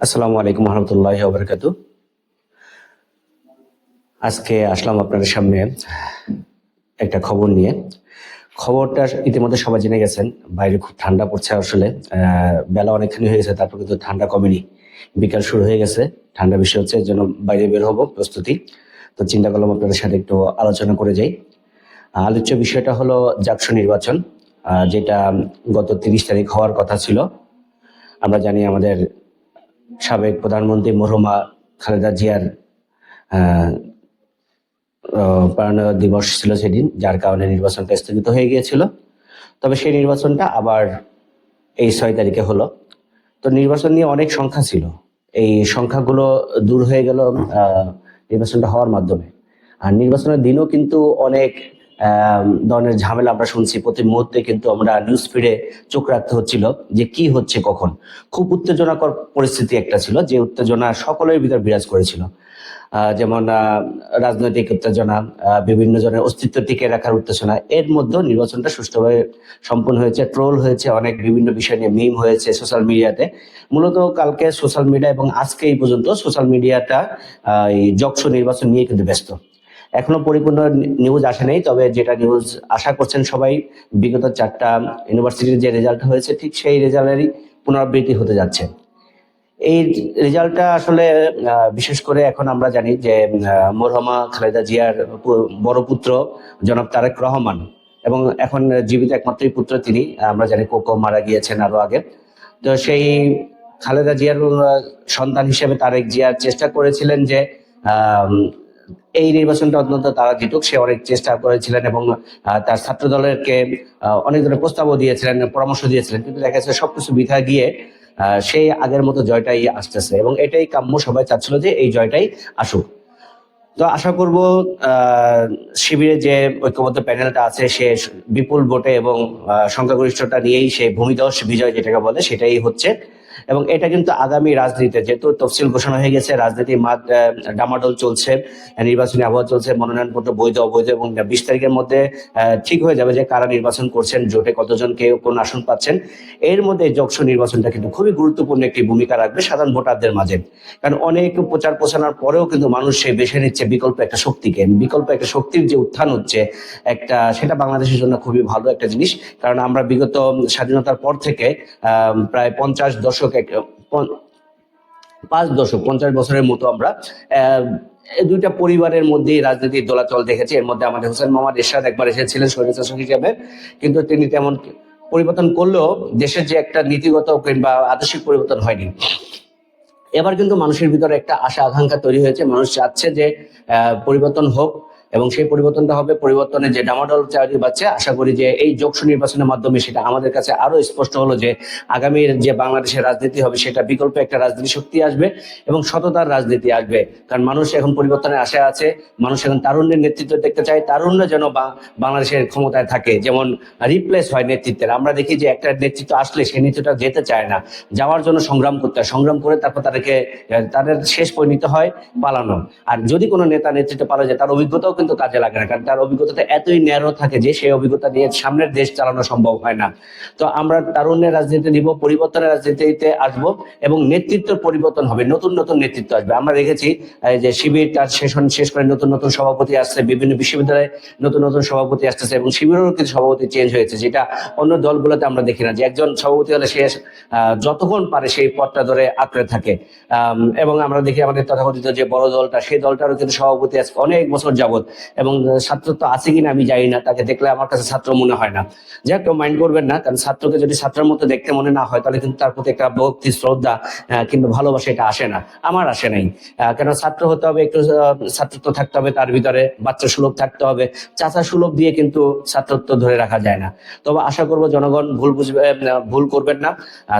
আসসালামু আলাইকুম রহমতুল্লাহ বরকাতু আজকে আসলাম আপনাদের সামনে একটা খবর নিয়ে। খবরটা ইতিমধ্যে সবাই জেনে গেছেন, বাইরে খুব ঠান্ডা পড়ছে আসলে। বেলা অনেকখানি হয়ে গেছে, তারপর কিন্তু ঠান্ডা কমেনি। বিকাল শুরু হয়ে গেছে, ঠান্ডা বেশি হচ্ছে, এর জন্য বাইরে বের হব প্রস্তুতি। তো চিন্তা করলাম আপনাদের সাথে একটু আলোচনা করে যাই। আলোচ্য বিষয়টা হলো জাকসু নির্বাচন যেটা গত তিরিশ তারিখ হওয়ার কথা ছিল। আমরা জানি আমাদের সাবেক প্রধানমন্ত্রী মরহুমা খালেদা জিয়ার প্রাণ দিবস ছিল সেদিন, যার কারণে নির্বাচনটা স্থগিত হয়ে গিয়েছিল। তবে সেই নির্বাচনটা আবার এই ছয় তারিখে হলো। তো নির্বাচন নিয়ে অনেক সংখ্যা ছিল। এই সংখ্যাগুলো দূর হয়ে গেল নির্বাচনটা হওয়ার মাধ্যমে। আর নির্বাচনের দিনও কিন্তু অনেক ধরনের ঝামেলা আমরা শুনছি। প্রতি মুহূর্তে কিন্তু আমরা নিউজ ফিডে চোখ রাখতে হচ্ছিল যে কি হচ্ছে কখন। খুব উত্তেজনাকর পরিস্থিতি একটা ছিল যে উত্তেজনা সকলের ভিতর বিরাজ করেছিল। যেমন রাজনৈতিক উত্তেজনা বিভিন্ন জনের অস্তিত্ব টিকে রাখার উত্তেজনা, এর মধ্যেও নির্বাচনটা সুষ্ঠুভাবে সম্পন্ন হয়েছে ট্রোল হয়েছে, অনেক বিভিন্ন বিষয় নিয়ে মিম হয়েছে সোশ্যাল মিডিয়াতে মূলত কালকে সোশ্যাল মিডিয়া এবং আজকে এই পর্যন্ত সোশ্যাল মিডিয়াটা এই জকসো নির্বাচন নিয়ে কিন্তু ব্যস্ত। এখনও পরিপূর্ণ নিউজ আসে নাই, তবে যেটা নিউজ আশা করছেন সবাই, বিগত চারটা ইউনিভার্সিটির যে রেজাল্ট হয়েছে, ঠিক সেই রেজাল্টেরই পুনরাবৃত্তি হতে যাচ্ছে। এই রেজাল্টটা আসলে বিশেষ করে এখন আমরা জানি যে মরহমা খালেদা জিয়ার বড় পুত্র জনাব তারেক রহমান এবং এখন জীবিত একমাত্রই পুত্র তিনি, আমরা জানি কোকো মারা গিয়েছেন আরও আগে। তো সেই খালেদা জিয়ার সন্তান হিসেবে তারেক জিয়া চেষ্টা করেছিলেন যে এই নির্বাচনটা অন্তত তারা জিতুক সে অনেক চেষ্টা করেছিলেন এবং তার ছাত্র দলেরকে অনেক ধরনের প্রস্তাবও দিয়েছিলেন পরামর্শ দিয়েছিলেন। কিন্তু দেখা যাচ্ছে সবকিছু বৃথা গিয়ে সেই আগের মতো জয়টাই আসতেছে এবং এটাই কাম্য সবাই চাচ্ছিল যে এই জয়টাই আসুক। তো আশা করব আহ, শিবিরে যে ঐক্যবদ্ধ প্যানেলটা আছে সে বিপুল ভোটে এবং সংখ্যাগরিষ্ঠতা নিয়েই সে ভূমিদস বিজয় যেটাকে বলে সেটাই হচ্ছে। এবং এটা কিন্তু আগামী রাজনীতিতে যেহেতু তফসিল ঘোষণা হয়ে গেছে রাজনীতি আহ, ডামাডোল চলছে নির্বাচনী আবহাওয়া চলছে মনোনয়নপত্র বৈধ অবৈধ এবং বিশ তারিখের মধ্যে ঠিক হয়ে যাবে যে কারা নির্বাচন করছেন জোটে কতজন কে কোন আসন পাচ্ছেন এর মধ্যে যক্ষ নির্বাচনটা কিন্তু খুবই গুরুত্বপূর্ণ একটি ভূমিকা রাখবে সাধারণ ভোটারদের মাঝে। কারণ অনেক প্রচার প্রচারণার পরেও কিন্তু মানুষ সে বেছে নিচ্ছে বিকল্প একটা শক্তিকে। বিকল্প একটা শক্তির যে উত্থান হচ্ছে একটা সেটা বাংলাদেশের জন্য খুবই ভালো একটা জিনিস। কারণ আমরা বিগত স্বাধীনতার পর থেকে প্রায় পঞ্চাশ দশক এক পাঁচ দশক, পঞ্চাশ বছরের মতো আমরা দুইটা পরিবারের মধ্যেই রাজনীতির দোলাচল দেখেছি। এর মধ্যে আমাদের হোসেন মোহাম্মদ এরশাদ একবার এসেছিলেন স্বৈরশাসক হিসেবে। কিন্তু তিনি তেমন পরিবর্তন করলেও দেশের যে একটা নীতিগত কিংবা আদর্শিক পরিবর্তন হয়নি। এবার কিন্তু মানুষের ভিতরে একটা আশা আকাঙ্ক্ষা তৈরি হয়েছে। মানুষ চাচ্ছে যে পরিবর্তন হোক। এবং সেই পরিবর্তনটা হবে পরিবর্তনের যে ডামাডল চাকরি পাচ্ছে আশা করি যে এই যোগসু নির্বাচনের মাধ্যমে সেটা আমাদের কাছে আরও স্পষ্ট হলো যে আগামীর যে বাংলাদেশের রাজনীতি হবে সেটা বিকল্প একটা রাজনীতি শক্তি আসবে এবং সততার রাজনীতি আসবে। কারণ মানুষ এখন পরিবর্তনের আশা আছে, মানুষ এখন তারুণ্যের নেতৃত্ব দেখতে চায়, তারুণ্য যেন বা- বাংলাদেশের ক্ষমতায় থাকে। যেমন রিপ্লেস হয় নেতৃত্বের। আমরা দেখি যে একটা নেতৃত্ব আসলে সেই নেতৃত্বটা যেতে চায় না। যাওয়ার জন্য সংগ্রাম করতে হয়। সংগ্রাম করে তারপর তাদেরকে, তাদের শেষ পরিণত হয় পালানো। আর যদি কোনো নেতা নেতৃত্বে পালা যায়, তার অভিজ্ঞতাও কিন্তু কাজে লাগে না, কারণ তার অভিজ্ঞতাটা এতই ন্যারো থাকে যে সেই অভিজ্ঞতা নিয়ে সামনের দেশ চালানো সম্ভব হয় না। তো আমরা তারুণ্যের রাজনীতি নিব, পরিবর্তনের রাজনীতিতে আসব এবং নেতৃত্বের পরিবর্তন হবে, নতুন নতুন নেতৃত্ব আসবে। আমরা দেখেছি যে শিবির তার সেশন শেষ করে নতুন নতুন সভাপতি আসছে, বিভিন্ন বিশ্ববিদ্যালয়ে নতুন নতুন সভাপতি আসতেছে এবং শিবিরেরও কিছু সভাপতি চেঞ্জ হয়েছে, যেটা অন্য দলগুলোতে আমরা দেখি না, যে একজন সভাপতি হলে সে যতক্ষণ পারে সেই পদটা ধরে আঁকড়ে থাকে। এবং আমরা দেখি আমাদের তথাকথিত যে বড় দলটা, সেই দলটারও কিন্তু সভাপতি আছে অনেক বছর যাবত এবং ছাত্র তো আছে কিনা আমি জানি না, তাকে দেখলে আমার কাছে ছাত্র মনে হয় না। যাই হোক মাইন্ড করবেন না, কারণ ছাত্রকে যদি ছাত্রের মতো দেখতে মনে না হয়, তাহলে কিন্তু তার প্রতি একটা ভক্তি, শ্রদ্ধা কিংবা ভালোবাসা এটা আসে না। আমার আসে নাই। কেন ছাত্র হতে হবে, একটু ছাত্রত্ব থাকতে হবে তার ভিতরে, বাচ্চা সুলভ থাকতে হবে। চাচা সুলভ দিয়ে কিন্তু ছাত্রত্ব ধরে রাখা যায় না। তবে আশা করব জনগণ ভুল বুঝবে ভুল করবেন না।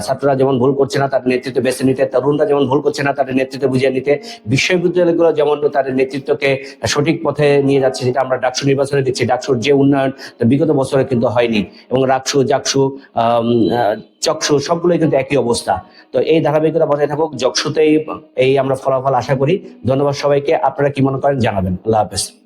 ছাত্ররা যেমন ভুল করছে না তার নেতৃত্ব বেছে নিতে, তরুণরা যেমন ভুল করছে না তাদের নেতৃত্ব বুঝিয়ে নিতে, বিশ্ববিদ্যালয়গুলো যেমন তাদের নেতৃত্বকে সঠিক পথে নিয়ে যাচ্ছে যেটা আমরা ডাকসু নির্বাচনে দেখছি। ডাকসুর যে উন্নয়ন বিগত বছরে কিন্তু হয়নি। এবং রাকসু, জাকসু চকসু সবগুলোই কিন্তু একই অবস্থা। তো এই ধারাবাহিকতা বজায় থাকুক, যকসুতেই এই আমরা ফলাফল আশা করি। ধন্যবাদ সবাইকে। আপনারা কি মনে করেন জানাবেন। আল্লাহ হাফেজ।